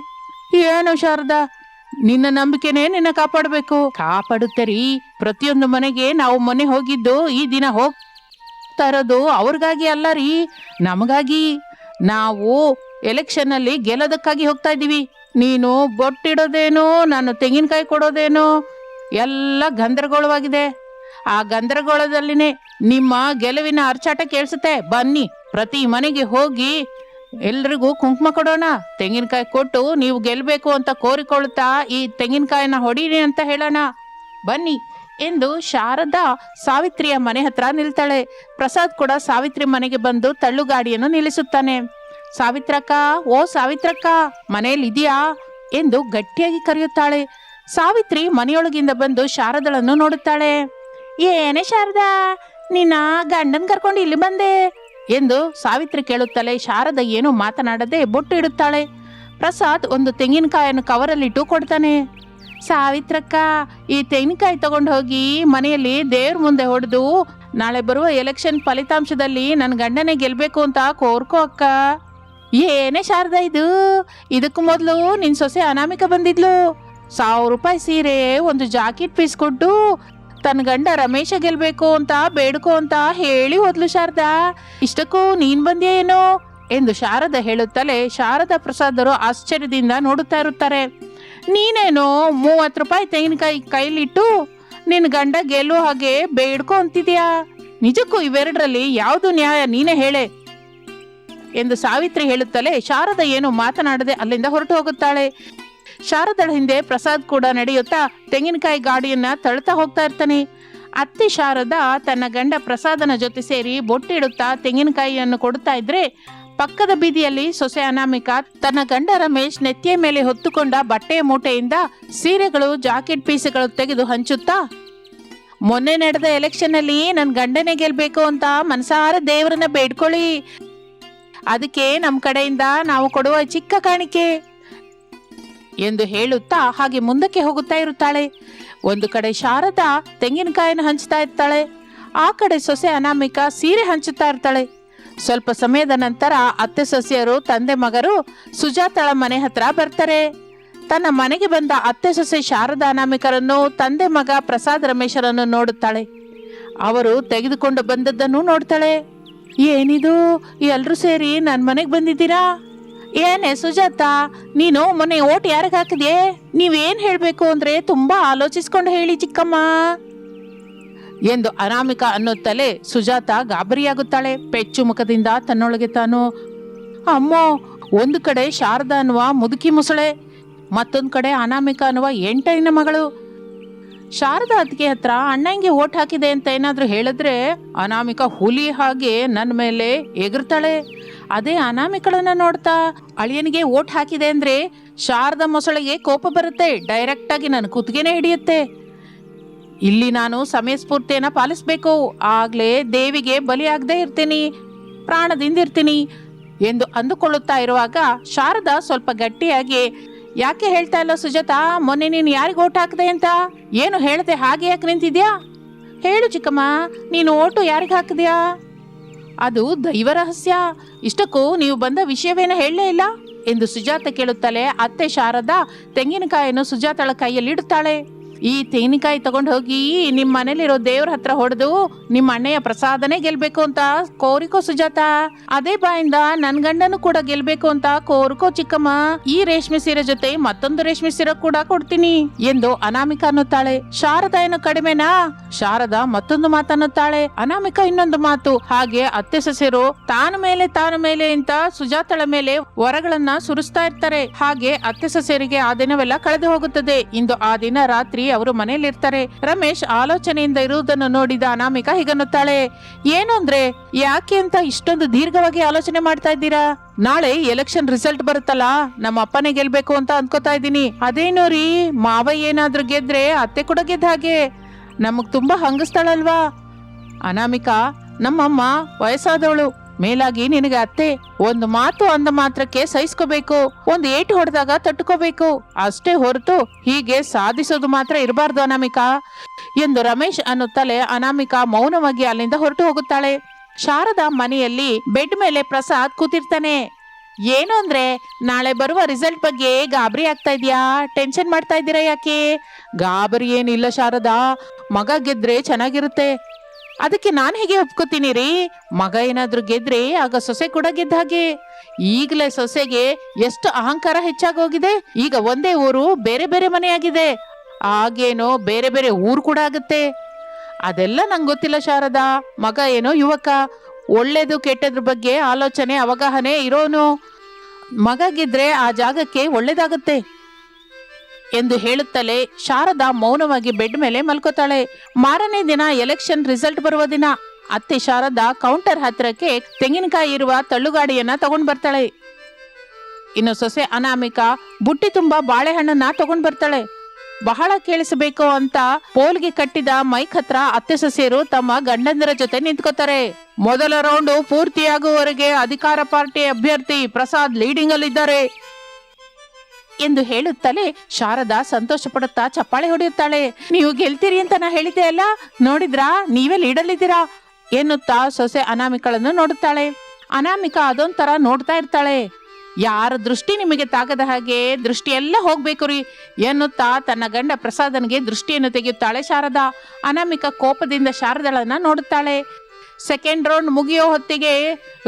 ಏನು ಶಾರದಾ? ನಿನ್ನ ನಂಬಿಕೆನೇ ನಿನ್ನ ಕಾಪಾಡಬೇಕು. ಕಾಪಾಡುತ್ತೆ ರೀ ಪ್ರತಿಯೊಂದು ಮನೆಗೆ ನಾವು ಮೊನ್ನೆ ಹೋಗಿದ್ದು ಈ ದಿನ ಹೋಗ್ತಾ ಇರೋದು ಅವ್ರಿಗಾಗಿ ಅಲ್ಲ ರೀ ನಮಗಾಗಿ ನಾವು ಎಲೆಕ್ಷನ್ ಅಲ್ಲಿ ಗೆಲ್ಲೋದಕ್ಕಾಗಿ ಹೋಗ್ತಾ ಇದ್ದೀವಿ. ನೀನು ಬೊಟ್ಟಿಡೋದೇನು ನಾನು ತೆಂಗಿನಕಾಯಿ ಕೊಡೋದೇನು ಎಲ್ಲ ಗಂದರಗೋಳವಾಗಿದೆ. ಆ ಗಂದರಗೋಳದಲ್ಲಿನೇ ನಿಮ್ಮ ಗೆಲುವಿನ ಅರ್ಚಾಟ ಕೇಳಿಸುತ್ತೆ. ಬನ್ನಿ. ಪ್ರತಿ ಮನೆಗೆ ಹೋಗಿ ಎಲ್ರಿಗೂ ಕುಂಕುಮ ಕೊಡೋಣ, ತೆಂಗಿನಕಾಯಿ ಕೊಟ್ಟು ನೀವು ಗೆಲ್ಬೇಕು ಅಂತ ಕೋರಿಕೊಳ್ತಾ ಈ ತೆಂಗಿನಕಾಯಿನ ಹೊಡೀರಿ ಅಂತ ಹೇಳೋಣ. ಬನ್ನಿ ಎಂದು ಶಾರದಾ ಸಾವಿತ್ರಿಯ ಮನೆ ಹತ್ರ ನಿಲ್ತಾಳೆ. ಪ್ರಸಾದ್ ಕೂಡ ಸಾವಿತ್ರಿ ಮನೆಗೆ ಬಂದು ತಳ್ಳುಗಾಡಿಯನ್ನು ನಿಲ್ಲಿಸುತ್ತಾನೆ. ಸಾವಿತ್ರಕ್ಕ, ಓ ಸಾವಿತ್ರಕ್ಕ ಮನೆಯಲ್ಲಿ ಇದೆಯಾ ಎಂದು ಗಟ್ಟಿಯಾಗಿ ಕರೆಯುತ್ತಾಳೆ. ಸಾವಿತ್ರಿ ಮನೆಯೊಳಗಿಂದ ಬಂದು ಶಾರದಳನ್ನು ನೋಡುತ್ತಾಳೆ. ಏನೇ ಶಾರದಾ, ನಿನ್ನ ಗಂಡನ್ ಕರ್ಕೊಂಡು ಇಲ್ಲಿ ಬಂದೆ. ಎಂದು ಸಾವಿತ್ರಿ ಕೇಳುತ್ತಲೇ ಶಾರದ ಏನು ಮಾತನಾಡದೆ ಬೊಟ್ಟು ಇಡುತ್ತಾಳೆ. ಪ್ರಸಾದ್ ಒಂದು ತೆಂಗಿನಕಾಯನ್ನು ಕವರಲ್ಲಿಟ್ಟು ಕೊಡ್ತಾನೆ. ಸಾವಿತ್ರಕ್ಕ, ಈ ತೆಂಗಿನಕಾಯಿ ತಗೊಂಡು ಹೋಗಿ ಮನೆಯಲ್ಲಿ ದೇವ್ರ ಮುಂದೆ ಹೊಡೆದು ನಾಳೆ ಬರುವ ಎಲೆಕ್ಷನ್ ಫಲಿತಾಂಶದಲ್ಲಿ ನನ್ನ ಗಂಡನೇ ಗೆಲ್ಲಬೇಕು ಅಂತ ಕೋರ್ಕೋ ಅಕ್ಕ. ಏನೇ ಶಾರದ ಇದು? ಇದಕ್ಕೂ ಮೊದಲು ನಿನ್ ಸೊಸೆ ಅನಾಮಿಕ ಬಂದಿದ್ಲು. ಸಾವಿರ ರೂಪಾಯಿ ಸೀರೆ, ಒಂದು ಜಾಕೆಟ್ ಪೀಸ್ ಕೊಟ್ಟು ತನ್ನ ಗಂಡ ರಮೇಶ ಗೆಲ್ಬೇಕು ಅಂತ ಬೇಡ್ಕೋ ಅಂತ ಹೇಳಿ ಹೋದ್ಲು ಶಾರದಾ. ಇಷ್ಟಕ್ಕೂ ನೀನ್ ಬಂದ್ಯಾ ಏನೋ? ಎಂದು ಶಾರದ ಹೇಳುತ್ತಲೇ ಶಾರದಾ ಪ್ರಸಾದರು ಆಶ್ಚರ್ಯದಿಂದ ನೋಡುತ್ತಾ ಇರುತ್ತಾರೆ. ನೀನೇನೋ ಮೂವತ್ತು ರೂಪಾಯಿ ತೆಂಗಿನಕಾಯಿ ಕೈಲಿಟ್ಟು ನಿನ್ನ ಗಂಡ ಗೆಲ್ಲೋ ಹಾಗೆ ಬೇಡ್ಕೊ ಅಂತಿದ್ಯಾ? ನಿಜಕ್ಕೂ ಇವೆರಡರಲ್ಲಿ ಯಾವುದು ನ್ಯಾಯ ನೀನೇ ಹೇಳೆ? ಎಂದು ಸಾವಿತ್ರಿ ಹೇಳುತ್ತಲೇ ಶಾರದ ಏನು ಮಾತನಾಡದೆ ಅಲ್ಲಿಂದ ಹೊರಟು ಹೋಗುತ್ತಾಳೆ. ಶಾರದಳ ಹಿಂದೆ ಪ್ರಸಾದ್ ಕೂಡ ನಡೆಯುತ್ತಾ ತೆಂಗಿನಕಾಯಿ ಗಾಡಿಯನ್ನ ತಳ್ತಾ ಹೋಗ್ತಾ ಇರ್ತಾನೆ. ಅತ್ತಿ ಶಾರದ ತನ್ನ ಗಂಡ ಪ್ರಸಾದನ ಜೊತೆ ಸೇರಿ ಬೊಟ್ಟಿಡುತ್ತಾ ತೆಂಗಿನಕಾಯಿಯನ್ನು ಕೊಡುತ್ತಾ ಇದ್ರೆ ಪಕ್ಕದ ಬೀದಿಯಲ್ಲಿ ಸೊಸೆ ಅನಾಮಿಕ ತನ್ನ ಗಂಡ ರಮೇಶ್ ನೆತ್ತಿಯ ಮೇಲೆ ಹೊತ್ತುಕೊಂಡ ಬಟ್ಟೆಯ ಮೂಟೆಯಿಂದ ಸೀರೆಗಳು, ಜಾಕೆಟ್ ಪೀಸ್ಗಳು ತೆಗೆದು ಹಂಚುತ್ತಾ, ಮೊನ್ನೆ ನಡೆದ ಎಲೆಕ್ಷನ್ ಅಲ್ಲಿ ನನ್ನ ಗಂಡನೇ ಗೆಲ್ಬೇಕು ಅಂತ ಮನಸಾರ ದೇವರನ್ನ ಬೇಡ್ಕೊಳ್ಳಿ. ಅದಕ್ಕೆ ನಮ್ಮ ಕಡೆಯಿಂದ ನಾವು ಕೊಡುವ ಚಿಕ್ಕ ಕಾಣಿಕೆ. ಎಂದು ಹೇಳುತ್ತಾ ಹಾಗೆ ಮುಂದಕ್ಕೆ ಹೋಗುತ್ತಾ ಇರುತ್ತಾಳೆ. ಒಂದು ಕಡೆ ಶಾರದಾ ತೆಂಗಿನಕಾಯನ್ನು ಹಂಚ್ತಾ ಇರ್ತಾಳೆ. ಆ ಕಡೆ ಸೊಸೆ ಅನಾಮಿಕ ಸೀರೆ ಹಂಚುತ್ತಾ ಇರ್ತಾಳೆ. ಸ್ವಲ್ಪ ಸಮಯದ ನಂತರ ಅತ್ತೆ ಸೊಸೆಯರು, ತಂದೆ ಮಗರು ಸುಜಾತಳ ಮನೆ ಹತ್ರ ಬರ್ತಾರೆ. ತನ್ನ ಮನೆಗೆ ಬಂದ ಅತ್ತೆ ಸೊಸೆ ಶಾರದಾ ಅನಾಮಿಕರನ್ನು, ತಂದೆ ಮಗ ಪ್ರಸಾದ್ ರಮೇಶರನ್ನು ನೋಡುತ್ತಾಳೆ. ಅವರು ತೆಗೆದುಕೊಂಡು ಬಂದದ್ದನ್ನು ನೋಡ್ತಾಳೆ. ಏನಿದು? ಎಲ್ಲರೂ ಸೇರಿ ನನ್ನ ಮನೆಗೆ ಬಂದಿದ್ದೀರಾ? ಏನೇ ಸುಜಾತ, ನೀನು ಮೊನ್ನೆ ಓಟ್ ಯಾರಿಗೆ ಹಾಕಿದ್ಯೆ? ನೀವೇನ್ ಹೇಳಬೇಕು ಅಂದ್ರೆ ತುಂಬಾ ಆಲೋಚಿಸ್ಕೊಂಡು ಹೇಳಿ ಚಿಕ್ಕಮ್ಮ. ಎಂದು ಅನಾಮಿಕ ಅನ್ನುತ್ತಲೇ ಸುಜಾತ ಗಾಬರಿಯಾಗುತ್ತಾಳೆ. ಪೆಚ್ಚು ಮುಖದಿಂದ ತನ್ನೊಳಗೆ ತಾನು, ಅಮ್ಮೋ, ಒಂದು ಕಡೆ ಶಾರದಾ ಅನ್ನುವ ಮುದುಕಿ ಮುಸಳೆ, ಮತ್ತೊಂದು ಕಡೆ ಅನಾಮಿಕ ಅನ್ನುವ ಎಂಟೈನ ಮಗಳು. ಶಾರದಾ ಅತ್ತಿಗೆ ಹತ್ರ ಅಣ್ಣಂಗೆ ಓಟ್ ಹಾಕಿದೆ ಅಂತ ಏನಾದರೂ ಹೇಳಿದ್ರೆ ಅನಾಮಿಕ ಹುಲಿ ಹಾಗೆ ನನ್ನ ಮೇಲೆ ಎಗರ್ತಾಳೆ. ಅದೇ ಅನಾಮಿಕಳನ್ನ ನೋಡ್ತಾ ಅಳಿಯನಿಗೆ ಓಟ್ ಹಾಕಿದೆ ಅಂದ್ರೆ ಶಾರದ ಮೊಸಳೆಗೆ ಕೋಪ ಬರುತ್ತೆ ಡೈರೆಕ್ಟ್ ಆಗಿ ನನ್ನ ಕುತ್ತಿಗೆನೇ ಹಿಡಿಯುತ್ತೆ. ಇಲ್ಲಿ ನಾನು ಸಮಯ ಸ್ಫೂರ್ತಿಯನ್ನ ಪಾಲಿಸ್ಬೇಕು. ಆಗ್ಲೇ ದೇವಿಗೆ ಬಲಿಯಾಗದೆ ಇರ್ತೀನಿ, ಪ್ರಾಣದಿಂದ ಇರ್ತೀನಿ ಎಂದು ಅಂದುಕೊಳ್ಳುತ್ತಾ ಇರುವಾಗ ಶಾರದ ಸ್ವಲ್ಪ ಗಟ್ಟಿಯಾಗಿ, ಯಾಕೆ ಹೇಳ್ತಾ ಇಲ್ಲ ಸುಜಾತಾ? ಮೊನ್ನೆ ನೀನು ಯಾರಿಗೆ ಓಟ್ ಹಾಕಿದೆ ಅಂತ? ಏನು ಹೇಳ್ದೆ ಹಾಗೆ ಯಾಕೆ ನಿಂತಿದ್ಯಾ? ಹೇಳು ಚಿಕ್ಕಮ್ಮ, ನೀನು ಓಟು ಯಾರಿಗೆ ಹಾಕಿದ್ಯಾ? ಅದು ದೈವ ರಹಸ್ಯ. ಇಷ್ಟಕ್ಕೂ ನೀವು ಬಂದ ವಿಷಯವೇನ ಹೇಳಲೇ ಇಲ್ಲ? ಎಂದು ಸುಜಾತ ಕೇಳುತ್ತಲೇ ಅತ್ತೆ ಶಾರದಾ ತೆಂಗಿನಕಾಯನ್ನು ಸುಜಾತಳ ಕೈಯಲ್ಲಿ ಇಡುತ್ತಾಳೆ. ಈ ತೆಂಗಿನಕಾಯಿ ತಗೊಂಡು ಹೋಗಿ ನಿಮ್ಮ ಮನೇಲಿರೋ ದೇವ್ರ ಹತ್ರ ಹೊಡೆದು ನಿಮ್ಮ ಅಣ್ಣೆಯ ಪ್ರಸಾದನೇ ಗೆಲ್ಬೇಕು ಅಂತ ಕೋರಿಕೋ ಸುಜಾತ. ಅದೇ ಬಾಯಿಂದ ನನ್ ಗಂಡನು ಕೂಡ ಗೆಲ್ಬೇಕು ಅಂತ ಕೋರಿಕೋ ಚಿಕ್ಕಮ್ಮ. ಈ ರೇಷ್ಮೆ ಸೀರೆ ಜೊತೆ ಮತ್ತೊಂದು ರೇಷ್ಮೆ ಸೀರೆ ಕೂಡ ಕೊಡ್ತೀನಿ ಎಂದು ಅನಾಮಿಕ ಅನ್ನುತ್ತಾಳೆ. ಶಾರದಾ ಏನು ಕಡಿಮೆನಾ? ಶಾರದಾ ಮತ್ತೊಂದು ಮಾತನ್ನುತ್ತಾಳೆ ಅನಾಮಿಕ ಇನ್ನೊಂದು ಮಾತು. ಹಾಗೆ ಅತ್ತೆ ಸೊಸೆರು ತಾನು ಮೇಲೆ ತಾನು ಮೇಲೆ ಅಂತ ಸುಜಾತಳ ಮೇಲೆ ವರಗಳನ್ನ ಸುರಿಸ್ತಾ ಇರ್ತಾರೆ. ಹಾಗೆ ಅತ್ತೆ ಸೊಸೆಯರಿಗೆ ಆ ದಿನವೆಲ್ಲ ಕಳೆದು ಹೋಗುತ್ತದೆ. ಇಂದು ಆ ದಿನ ರಾತ್ರಿ ಅವರು ಮನೆಯಲ್ಲಿರ್ತಾರೆ. ರಮೇಶ್ ಆಲೋಚನೆಯಿಂದ ಇರುವುದನ್ನು ನೋಡಿದ ಅನಾಮಿಕ ಹೀಗನ್ನುತ್ತಾಳೆ, ಏನು ಅಂದ್ರೆ, ಯಾಕೆ ಅಂತ ಇಷ್ಟೊಂದು ದೀರ್ಘವಾಗಿ ಆಲೋಚನೆ ಮಾಡ್ತಾ ಇದ್ದೀರಾ? ನಾಳೆ ಎಲೆಕ್ಷನ್ ರಿಸಲ್ಟ್ ಬರುತ್ತಲ್ಲ, ನಮ್ಮ ಅಪ್ಪನೇ ಗೆಲ್ಬೇಕು ಅಂತ ಅನ್ಕೋತಾ ಇದ್ದೀನಿ. ಅದೇನು ರೀ ಮಾವ ಏನಾದ್ರೂ ಗೆದ್ರೆ ಅತ್ತೆ ಕೂಡ ಗೆದ್ದ ಹಾಗೆ. ನಮಗ್ ತುಂಬಾ ಹಂಗಸ್ತಾಳಲ್ವಾ? ಅನಾಮಿಕಾ, ನಮ್ಮಮ್ಮ ವಯಸ್ಸಾದವಳು ಮೇಲಾಗಿ ನಿನಗೆ ಅತ್ತೆ, ಒಂದು ಮಾತು ಅಂದ ಮಾತ್ರಕ್ಕೆ ಸಹಿಸ್ಕೋಬೇಕು, ಒಂದು ಏಟು ಹೊಡೆದಾಗ ತಟ್ಟುಕೋಬೇಕು. ಅಷ್ಟೇ ಹೊರತು ಹೀಗೆ ಸಾಧಿಸೋದು ಮಾತ್ರ ಇರಬಾರ್ದು ಅನಾಮಿಕಾ, ಎಂದು ರಮೇಶ್ ಅನ್ನುತ್ತಲೇ ಅನಾಮಿಕಾ ಮೌನವಾಗಿ ಅಲ್ಲಿಂದ ಹೊರಟು ಹೋಗುತ್ತಾಳೆ. ಶಾರದಾ ಮನೆಯಲ್ಲಿ ಬೆಡ್ ಮೇಲೆ ಪ್ರಸಾದ್ ಕೂತಿರ್ತಾನೆ. ಏನು ಅಂದ್ರೆ, ನಾಳೆ ಬರುವ ರಿಸಲ್ಟ್ ಬಗ್ಗೆ ಗಾಬರಿ ಆಗ್ತಾ ಇದೆಯಾ? ಟೆನ್ಷನ್ ಮಾಡ್ತಾ ಇದ್ದೀರಾ ಯಾಕೆ? ಗಾಬರಿ ಏನಿಲ್ಲ ಶಾರದಾ, ಮಗ ಗೆದ್ರೆ ಚೆನ್ನಾಗಿರುತ್ತೆ. ಅದಕ್ಕೆ ನಾನು ಹೇಗೆ ಒಪ್ಕೋತೀನಿ ರೀ? ಮಗ ಏನಾದರೂ ಗೆದ್ರೆ ಆಗ ಸೊಸೆ ಕೂಡ ಗೆದ್ದ ಹಾಗೆ. ಈಗಲೇ ಸೊಸೆಗೆ ಎಷ್ಟು ಅಹಂಕಾರ ಹೆಚ್ಚಾಗೋಗಿದೆ. ಈಗ ಒಂದೇ ಊರು ಬೇರೆ ಬೇರೆ ಮನೆಯಾಗಿದೆ. ಆಗೇನೋ ಬೇರೆ ಬೇರೆ ಊರು ಕೂಡ ಆಗುತ್ತೆ. ಅದೆಲ್ಲ ನಂಗೆ ಗೊತ್ತಿಲ್ಲ ಶಾರದಾ. ಮಗ ಏನೋ ಯುವಕ. ಒಳ್ಳೇದು ಕೆಟ್ಟದ್ರ ಬಗ್ಗೆ ಆಲೋಚನೆ, ಅವಗಾಹನೆ ಇರೋನು. ಮಗ ಗೆದ್ರೆ ಆ ಜಾಗಕ್ಕೆ ಒಳ್ಳೇದಾಗುತ್ತೆ. ಎಂದು ಹೇಳುತ್ತಲೇ ಶಾರದಾ ಮೌನವಾಗಿ ಬೆಡ್ ಮೇಲೆ ಮಲ್ಕೋತಾಳೆ. ಮಾರನೇ ದಿನ ಎಲೆಕ್ಷನ್ ರಿಸಲ್ಟ್ ಬರುವ ದಿನ. ಅತ್ತೆ ಶಾರದಾ ಕೌಂಟರ್ ಹತ್ತಿರಕ್ಕೆ ತೆಂಗಿನಕಾಯಿ ಇರುವ ತಳ್ಳುಗಾಡಿಯನ್ನ ತಗೊಂಡ್ ಬರ್ತಾಳೆ. ಇನ್ನು ಸೊಸೆ ಅನಾಮಿಕಾ ಬುಟ್ಟಿ ತುಂಬಾ ಬಾಳೆಹಣ್ಣನ್ನ ತಗೊಂಡ್ ಬರ್ತಾಳೆ. ಬಹಳ ಕೇಳಿಸಬೇಕು ಅಂತ ಪೋಲ್ಗೆ ಕಟ್ಟಿದ ಮೈಕ್ ಹತ್ರ ಅತ್ತೆ ಸೊಸೆಯರು ತಮ್ಮ ಗಂಡಂದರ ಜೊತೆ ನಿಂತ್ಕೋತಾರೆ. ಮೊದಲ ರೌಂಡ್ ಪೂರ್ತಿಯಾಗುವವರೆಗೆ ಅಧಿಕಾರ ಪಾರ್ಟಿ ಅಭ್ಯರ್ಥಿ ಪ್ರಸಾದ್ ಲೀಡಿಂಗ್ ಅಲ್ಲಿದ್ದಾರೆ. ಎಂದು ಹೇಳುತ್ತಲೇ ಶಾರದಾ ಸಂತೋಷ ಪಡುತ್ತಾ ಚಪ್ಪಾಳೆ ಹೊಡೆಯುತ್ತಾಳೆ. ನೀವು ಗೆಲ್ತೀರಿ ಅಂತ ನಾ ಹೇಳಿದ್ದೆ ಅಲ್ಲ? ನೋಡಿದ್ರಾ? ನೀವೇ ಲೀಡಲ್ಲಿದ್ದೀರಾ? ಎನ್ನುತ್ತಾ ಸೊಸೆ ಅನಾಮಿಕಳನ್ನು ನೋಡುತ್ತಾಳೆ. ಅನಾಮಿಕ ಅದೊಂಥರ ನೋಡ್ತಾ ಇರ್ತಾಳೆ. ಯಾರ ದೃಷ್ಟಿ ನಿಮಗೆ ತಾಗದ ಹಾಗೆ ದೃಷ್ಟಿ ಎಲ್ಲ ಹೋಗ್ಬೇಕು ರೀ ಎನ್ನುತ್ತಾ ತನ್ನ ಗಂಡ ಪ್ರಸಾದನಿಗೆ ದೃಷ್ಟಿಯನ್ನು ತೆಗೆಯುತ್ತಾಳೆ ಶಾರದಾ. ಅನಾಮಿಕ ಕೋಪದಿಂದ ಶಾರದಳನ್ನ ನೋಡುತ್ತಾಳೆ. ಸೆಕೆಂಡ್ ರೌಂಡ್ ಮುಗಿಯೋ ಹೊತ್ತಿಗೆ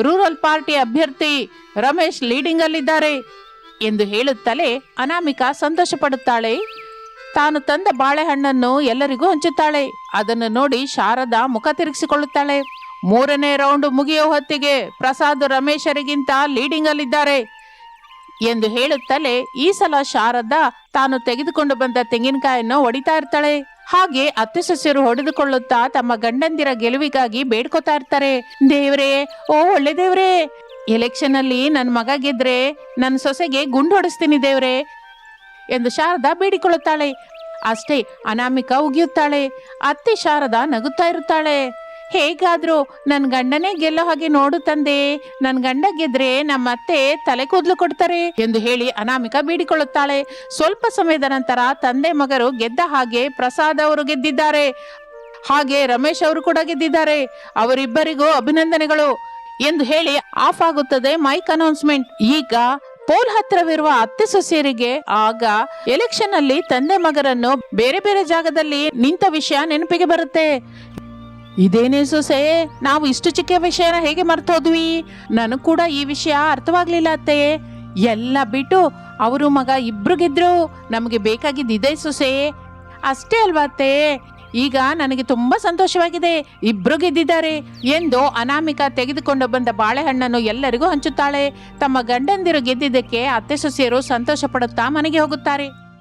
ರೂರಲ್ ಪಾರ್ಟಿ ಅಭ್ಯರ್ಥಿ ರಮೇಶ್ ಲೀಡಿಂಗ್ ಅಲ್ಲಿದ್ದಾರೆ ಎಂದು ಹೇಳುತ್ತಲೇ ಅನಾಮಿಕಾ ಸಂತೋಷ ಪಡುತ್ತಾಳೆ ತಾನು ತಂದ ಬಾಳೆಹಣ್ಣನ್ನು ಎಲ್ಲರಿಗೂ ಹಂಚುತ್ತಾಳೆ. ಅದನ್ನು ನೋಡಿ ಶಾರದಾ ಮುಖ ತಿರುಗಿಸಿಕೊಳ್ಳುತ್ತಾಳೆ. ಮೂರನೇ ರೌಂಡ್ ಮುಗಿಯೋ ಹೊತ್ತಿಗೆ ಪ್ರಸಾದ್ ರಮೇಶರಿಗಿಂತ ಲೀಡಿಂಗ್ ಅಲ್ಲಿದ್ದಾರೆ ಎಂದು ಹೇಳುತ್ತಲೇ ಈ ಸಲ ಶಾರದಾ ತಾನು ತೆಗೆದುಕೊಂಡು ಬಂದ ತೆಂಗಿನಕಾಯನ್ನು ಹೊಡಿತಾ ಇರ್ತಾಳೆ. ಹಾಗೆ ಅತ್ತೆ ಸೊಸೆಯರು ಹೊಡೆದುಕೊಳ್ಳುತ್ತಾ ತಮ್ಮ ಗಂಡಂದಿರ ಗೆಲುವಿಗಾಗಿ ಬೇಡ್ಕೋತಾ ಇರ್ತಾರೆ. ದೇವ್ರೇ, ಓ ಒಳ್ಳೆ ದೇವ್ರೇ ಎಲೆಕ್ಷನ್ ಅಲ್ಲಿ ನನ್ನ ಮಗ ಗೆದ್ರೆ ನನ್ನ ಸೊಸೆಗೆ ಗುಂಡು ಹೊಡಿಸ್ತೀನಿ ದೇವ್ರೆ ಎಂದು ಶಾರದಾ ಬೇಡಿಕೊಳ್ಳುತ್ತಾಳೆ. ಅಷ್ಟೇ ಅನಾಮಿಕ ಉಗಿಯುತ್ತಾಳೆ. ಅತ್ತೆ ಶಾರದಾ ನಗುತ್ತಾ ಇರುತ್ತಾಳೆ. ಹೇಗಾದರೂ ನನ್ನ ಗಂಡನೇ ಗೆಲ್ಲೋ ಹಾಗೆ ನೋಡು ತಂದೆ. ನನ್ನ ಗಂಡ ಗೆದ್ರೆ ನಮ್ಮ ಅತ್ತೆ ತಲೆ ಕೂದಲು ಕೊಡ್ತಾರೆ ಎಂದು ಹೇಳಿ ಅನಾಮಿಕ ಬೀಡಿಕೊಳ್ಳುತ್ತಾಳೆ. ಸ್ವಲ್ಪ ಸಮಯದ ನಂತರ ತಂದೆ ಮಗರು ಗೆದ್ದ ಹಾಗೆ ಪ್ರಸಾದ್ ಅವರು ಗೆದ್ದಿದ್ದಾರೆ. ಹಾಗೆ ರಮೇಶ್ ಅವರು ಕೂಡ ಗೆದ್ದಿದ್ದಾರೆ. ಅವರಿಬ್ಬರಿಗೂ ಅಭಿನಂದನೆಗಳು. ಎಂದು ಹೇಳಿ ಆಫ್ ಆಗುತ್ತದೆ ಮೈಕ್ ಅನೌನ್ಸ್ಮೆಂಟ್. ಈಗ ಪೋಲ್ ಹತ್ತಿರವಿರುವ ಅತ್ತೆ ಸೊಸೆಯರಿಗೆ ಆಗ ಎಲೆಕ್ಷನ್ ಅಲ್ಲಿ ತಂದೆ ಮಗರನ್ನು ಬೇರೆ ಬೇರೆ ಜಾಗದಲ್ಲಿ ನಿಂತ ವಿಷಯ ನೆನಪಿಗೆ ಬರುತ್ತೆ. ಇದೇನೇ ಸೊಸೆ, ನಾವು ಇಷ್ಟು ಚಿಕ್ಕ ವಿಷಯನ ಹೇಗೆ ಮರ್ತೋದ್ವಿ ನನಗ್ ಕೂಡ ಈ ವಿಷಯ ಅರ್ಥವಾಗ್ಲಿಲ್ಲ ಅತ್ತೆ. ಎಲ್ಲ ಬಿಟ್ಟು ಅವರು ಮಗ ಇಬ್ರು ಗೆದ್ರು. ನಮಗೆ ಬೇಕಾಗಿದ್ದ ಇದೇ ಸೊಸೆ. ಅಷ್ಟೇ ಅಲ್ವಾ ಅತ್ತೆ? ಈಗ ನನಗೆ ತುಂಬಾ ಸಂತೋಷವಾಗಿದೆ. ಇಬ್ರು ಗೆದ್ದಿದ್ದಾರೆ. ಎಂದು ಅನಾಮಿಕಾ ತೆಗೆದುಕೊಂಡು ಬಂದ ಬಾಳೆಹಣ್ಣನ್ನು ಎಲ್ಲರಿಗೂ ಹಂಚುತ್ತಾಳೆ. ತಮ್ಮ ಗಂಡಂದಿರು ಗೆದ್ದಿದ್ದಕ್ಕೆ ಅತ್ತೆ ಸೊಸೆಯರು ಸಂತೋಷ ಪಡುತ್ತಾ ಮನೆಗೆ ಹೋಗುತ್ತಾರೆ.